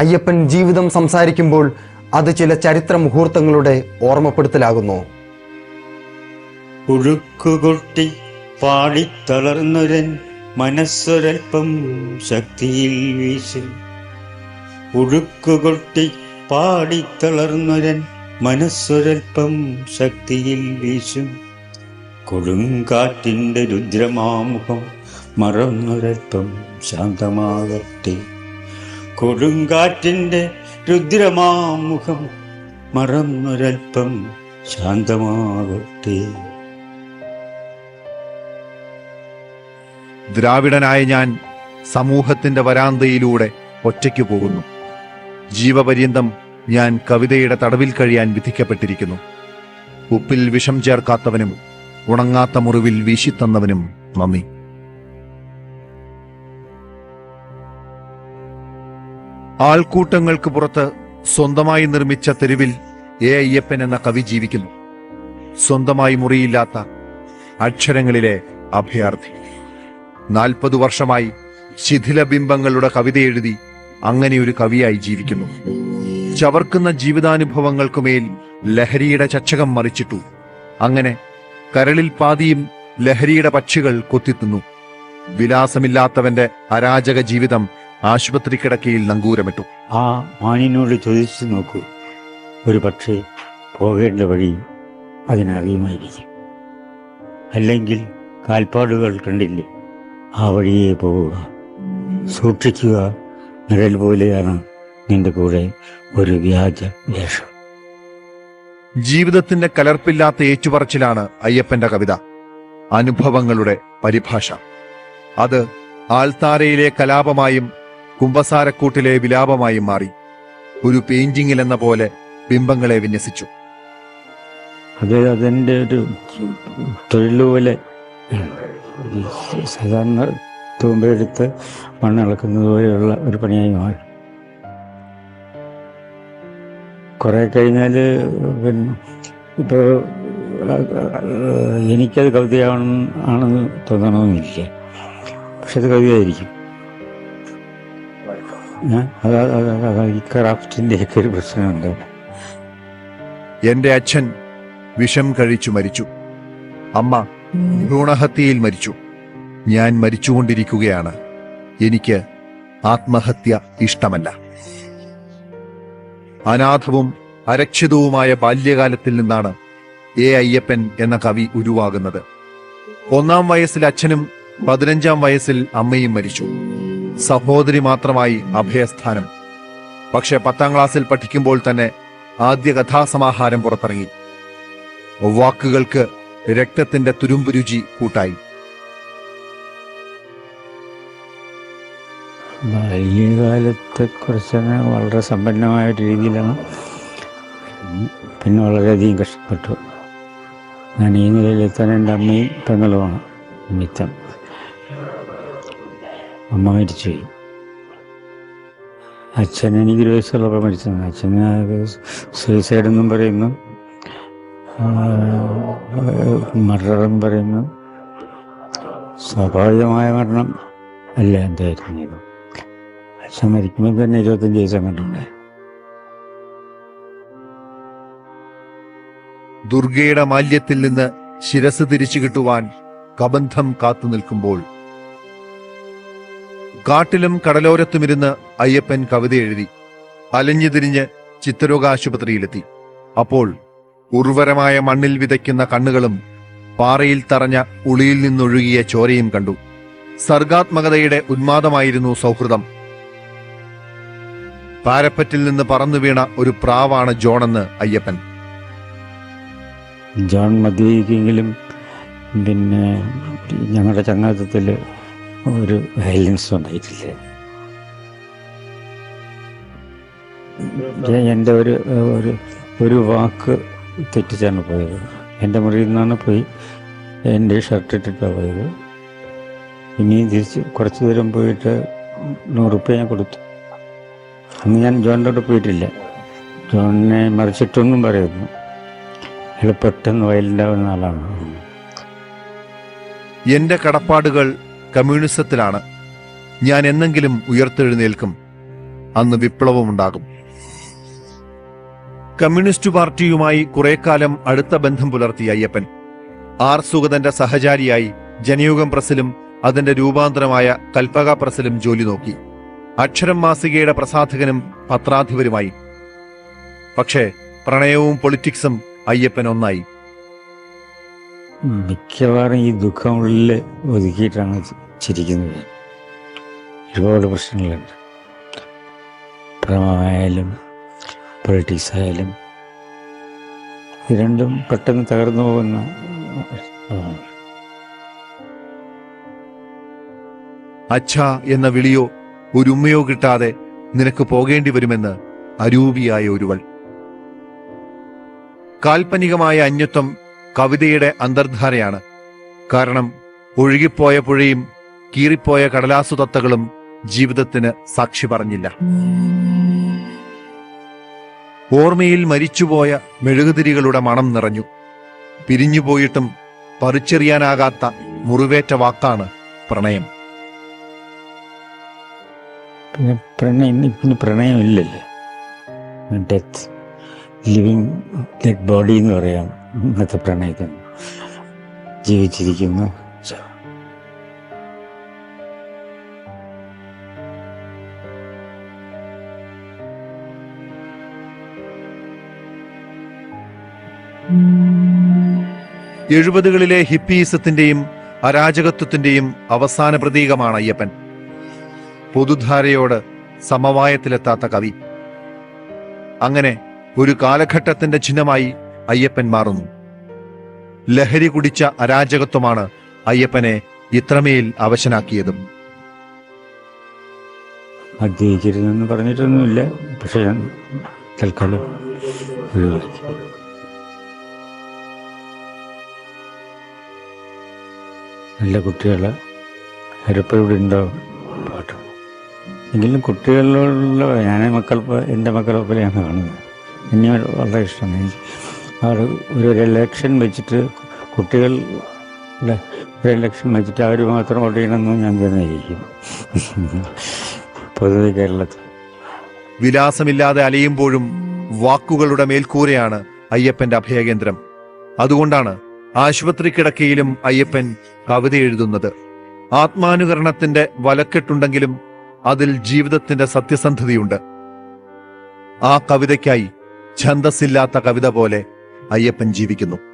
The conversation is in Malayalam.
അയ്യപ്പൻ ജീവിതം സംസാരിക്കുമ്പോൾ അത് ചില ചരിത്ര മുഹൂർത്തങ്ങളുടെ ഓർമ്മപ്പെടുത്തലാകുന്നു. ഒഴുക്കുകൊട്ടി പാടിത്തളർന്നൊരൻ മനസ്സൊരൽപ്പം ശക്തിയിൽ വീശി. ഒഴുക്കുകൊട്ടി പാടിത്തളർന്നൊരൻ മനസ്സൊരൽപ്പം ശക്തിയിൽ വീശും. കൊടുങ്കാറ്റിന്റെ രുദ്രമാമുഖം മറന്നൊരൽപ്പം ശാന്തമാകട്ടെ. കൊടുങ്കാറ്റിന്റെ രുദ്രമാമുഖം മറന്നൊരൽപ്പം ശാന്തമാകട്ടെ. ദ്രാവിഡനായ ഞാൻ സമൂഹത്തിന്റെ വരാന്തയിലൂടെ ഒറ്റയ്ക്ക് പോകുന്നു. ജീവപര്യന്തം ഞാൻ കവിതയുടെ തടവിൽ കഴിയാൻ വിധിക്കപ്പെട്ടിരിക്കുന്നു. ഉപ്പിൽ വിഷം ചേർക്കാത്തവനും ഉണങ്ങാത്ത മുറിവിൽ വീശിത്തന്നവനും നന്ദി. ആൾക്കൂട്ടങ്ങൾക്ക് പുറത്ത് സ്വന്തമായി നിർമ്മിച്ച തെരുവിൽ എ അയ്യപ്പൻ എന്ന കവി ജീവിക്കുന്നു. സ്വന്തമായി മുറിയില്ലാത്ത അക്ഷരങ്ങളിലെ അഭയാർത്ഥി. നാൽപ്പത് വർഷമായി ശിഥിലബിംബങ്ങളുടെ കവിത എഴുതി അങ്ങനെ ഒരു കവിയായി ജീവിക്കുന്നു. ചവർക്കുന്ന ജീവിതാനുഭവങ്ങൾക്കുമേൽ ലഹരിയുടെ ചച്ചകം മറിച്ചിട്ടു. അങ്ങനെ കരളിൽ പാതിയും ലഹരിയുടെ പക്ഷികൾ കൊത്തിത്തുന്നു. വിലാസമില്ലാത്തവന്റെ അരാജക ജീവിതം ആശുപത്രി കിടക്കയിൽ നങ്കൂരമിട്ടു. ആ മാനിനോട് ചോദിച്ചു നോക്കൂ. ഒരു പക്ഷേ പോകേണ്ട വഴി അതിനറിയുമായിരിക്കും അല്ലെങ്കിൽ കാൽപ്പാടുകൾ കണ്ടില്ലേ? ആ വഴിയെ പോവുക. സൂക്ഷിക്കുക. നിഴൽ പോലെയാണ് നിന്റെ കൂടെ ഒരു വ്യാജ വേഷം. ജീവിതത്തിന്റെ കലർപ്പില്ലാത്ത ഏറ്റുപറച്ചിലാണ് അയ്യപ്പന്റെ കവിത. അനുഭവങ്ങളുടെ പരിഭാഷ. അത് ആൾത്താരയിലെ കലാപമായും കുംഭസാരക്കൂട്ടിലെ വിലാപമായി മാറി. ഒരു പെയിന്റിങ്ങിൽ എന്ന പോലെ ബിംബങ്ങളെ വിന്യസിച്ചു. അത് അതിന്റെ ഒരു തൊഴിൽ പോലെ സാധാരണ തൂമ്പെടുത്ത് മണ്ണിളക്കുന്നത് പോലെയുള്ള ഒരു പണിയായി മാറി. കുറേ കഴിഞ്ഞാൽ പിന്നെ ഇപ്പോൾ എനിക്കത് കവിതയാണെന്ന് തോന്നണമെന്നില്ല പക്ഷെ അത് കവിതയായിരിക്കും. ഈ ക്രാഫ്റ്റിന്റെയൊക്കെ ഒരു പ്രശ്നമുണ്ട്. എന്റെ അച്ഛൻ വിഷം കഴിച്ചു മരിച്ചു. അമ്മ ഭ്രൂണഹത്യയിൽ മരിച്ചു. ഞാൻ മരിച്ചുകൊണ്ടിരിക്കുകയാണ്. എനിക്ക് ആത്മഹത്യ ഇഷ്ടമല്ല. അനാഥവും അരക്ഷിതവുമായ ബാല്യകാലത്തിൽ നിന്നാണ് എ. അയ്യപ്പൻ എന്ന കവി ഉരുവാകുന്നത്. ഒന്നാം വയസ്സിൽ അച്ഛനും പതിനഞ്ചാം വയസ്സിൽ അമ്മയും മരിച്ചു. സഹോദരി മാത്രമായി അഭയസ്ഥാനം. പക്ഷെ പത്താം ക്ലാസ്സിൽ പഠിക്കുമ്പോൾ തന്നെ ആദ്യ കഥാസമാഹാരം പുറത്തിറങ്ങി. വാക്കുകൾക്ക് രക്തത്തിന്റെ തുരുമ്പ് രുചി കൂട്ടായി. ബാല്യകാലത്തെ കുറിച്ച് വളരെ സമ്പന്നമായ രീതിയിലാണ് പിന്നെ വളരെയധികം കഷ്ടപ്പെട്ടു. ഞാൻ ഈ നിലയിലെത്താൻ എന്റെ അമ്മയും പെങ്ങളുമാണ് നിമിത്തം അമ്മ മരിച്ചുപോയി. അച്ഛൻ എനിക്ക് ഒരു വയസ്സുള്ളപ്പോൾ മരിച്ചത് അച്ഛന് സൂയിസൈഡ് എന്നും പറയുന്നു. മർഡറും പറയുന്നു. സ്വാഭാവികമായ മരണം അല്ല എന്തായിരുന്നു ഇത് അച്ഛൻ മരിക്കുമ്പോൾ തന്നെ ഇരുപത്തഞ്ച് ദിവസം കണ്ടുണ്ട് ദുർഗയുടെ മാല്യത്തിൽ നിന്ന് ശിരസ് തിരിച്ചു കിട്ടുവാൻ കബന്ധം കാത്തു നിൽക്കുമ്പോൾ കാട്ടിലും കടലോരത്തുമിരുന്ന് അയ്യപ്പൻ കവിത എഴുതി അലഞ്ഞു തിരിഞ്ഞ് ചിത്തരോഗ ആശുപത്രിയിലെത്തി അപ്പോൾ ഉർവരമായ മണ്ണിൽ വിതയ്ക്കുന്ന കണ്ണുകളും പാറയിൽ തറഞ്ഞ ഉളിയിൽ നിന്നൊഴുകിയ ചോരയും കണ്ടു. സർഗാത്മകതയുടെ ഉന്മാദമായിരുന്നു സൗഹൃദം. പാരപ്പറ്റിൽ നിന്ന് പറന്നു വീണ ഒരു പ്രാവാണ് ജോണെന്ന് അയ്യപ്പൻ. ജോൺ മതിയെങ്കിലും പിന്നെ ഞങ്ങളുടെ ചങ്ങാത്തത്തിൽ ഒരു വയലൻസ് ഉണ്ടായിട്ടില്ല. എന്റെ ഒരു ഒരു ഒരു വാക്ക് തെറ്റിച്ചാണ് പോയത്. എന്റെ മുറിയിൽ നിന്നാണ് പോയി എന്റെ ഷർട്ട് ഇട്ടിട്ടാണ് പോയത്. ഇനിയും തിരിച്ച് കുറച്ച് ദൂരം പോയിട്ട് നൂറുപ്യ ഞാൻ കൊടുത്തു. അന്ന് ഞാൻ ജോണിന്റെ പോയിട്ടില്ല. ജോണിനെ മറിച്ചിട്ടൊന്നും പറയുന്നു. അയാൾ പെട്ടെന്ന് വയലുണ്ടാവുന്ന ആളാണ്. എന്റെ കടപ്പാടുകൾ കമ്മ്യൂണിസത്തിലാണ്. ഞാൻ എന്നെങ്കിലും ഉയർത്തെഴുന്നേൽക്കും. അന്ന് വിപ്ലവം ഉണ്ടാകും കമ്മ്യൂണിസ്റ്റ് പാർട്ടിയുമായി കുറെ കാലം അടുത്ത ബന്ധം പുലർത്തിയ അയ്യപ്പൻ ആർ സുഗതന്റെ സഹചാരിയായി ജനയുഗം പ്രസിലും അതിന്റെ രൂപാന്തരമായ കൽപ്പക പ്രസിലും ജോലി നോക്കി. അക്ഷരം മാസികയുടെ പ്രസാധകനും പത്രാധിപരുമായി. പക്ഷേ പ്രണയവും പൊളിറ്റിക്സും അയ്യപ്പൻ ഒന്നായി. മിക്കവാറും ഈ ദുഃഖം ഉള്ളിൽ ഒതുക്കിയിട്ടാണ് ചിരിക്കുന്നത്. ഒരുപാട് പ്രശ്നങ്ങളുണ്ട്. പ്രമമായാലും പൊളിറ്റിക്സ് ആയാലും രണ്ടും പെട്ടെന്ന് തകർന്നു പോകുന്ന അച്ഛ എന്ന വിളിയോ ഒരു ഉമ്മയോ കിട്ടാതെ നിനക്ക് പോകേണ്ടി വരുമെന്ന് അരൂപിയായ ഒരുവൾ. കാൽപ്പനികമായ അന്യത്വം കവിതയുടെ അന്തർധാരയാണ്. കാരണം ഒഴുകിപ്പോയ പുഴയും കീറിപ്പോയ കടലാസു തത്തകളും ജീവിതത്തിന് സാക്ഷി പറഞ്ഞില്ല. ഓർമ്മയിൽ മരിച്ചുപോയ മെഴുകുതിരികളുടെ മണം നിറഞ്ഞു. പിരിഞ്ഞുപോയിട്ടും പറിച്ചെറിയാനാകാത്ത മുറിവേറ്റ വാക്കാണ് പ്രണയം. പിന്നെ പ്രണയം പിന്നെ പ്രണയമില്ലല്ലോ? ഡെത്ത് ലിവിങ് ഡെഡ് ബോഡി എന്ന് പറയാം. ഇന്നത്തെ പ്രണയത്തിൽ ജീവിച്ചിരിക്കുന്നു. എഴുപതുകളിലെ ഹിപ്പീസത്തിന്റെയും അരാജകത്വത്തിന്റെയും അവസാന പ്രതീകമാണ് അയ്യപ്പൻ. പൊതുധാരയോട് സമവായത്തിലെത്താത്ത കവി. അങ്ങനെ ഒരു കാലഘട്ടത്തിന്റെ ചിഹ്നമായി അയ്യപ്പൻ മാറുന്നു. ലഹരി കുടിച്ച അരാജകത്വമാണ് അയ്യപ്പനെ ഇത്രമേൽ അവശനാക്കിയതും. മദ്യപിക്കരുതെന്ന് പറഞ്ഞിട്ടൊന്നുമില്ല. പക്ഷെ ഞാൻ തൽക്കാലം നല്ല കുട്ടികളെ അവരെപ്പോഴും ഉണ്ടോ പാട്ട്. എങ്കിലും കുട്ടികളിലുള്ള ഞാൻ മക്കൾ എന്റെ മക്കളെ പോലെയാണ് കാണുന്നത്. എന്നെ വളരെ ഇഷ്ടമാണ്. അവർ ഒരു ഇലക്ഷൻ വെച്ചിട്ട് കുട്ടികൾ ഒരു ഇലക്ഷൻ വെച്ചിട്ട് അവർ മാത്രം വോട്ട് ചെയ്യണമെന്ന് ഞാൻ തന്നെ ഇരിക്കും പൊതുവെ കേരളത്തിൽ. വിലാസമില്ലാതെ അലയുമ്പോഴും വാക്കുകളുടെ മേൽക്കൂരയാണ് അയ്യപ്പന്റെ അഭയകേന്ദ്രം. അതുകൊണ്ടാണ് ആശുപത്രി കിടക്കയിലും അയ്യപ്പൻ കവിത എഴുതുന്നത്. ആത്മാനുകരണത്തിന്റെ വലക്കെട്ടുണ്ടെങ്കിലും അതിൽ ജീവിതത്തിന്റെ സത്യസന്ധതയുണ്ട്. ആ കവിതയ്ക്കായി ഛന്ദസ്സില്ലാത്ത കവിത പോലെ അയ്യപ്പൻ ജീവിക്കുന്നു.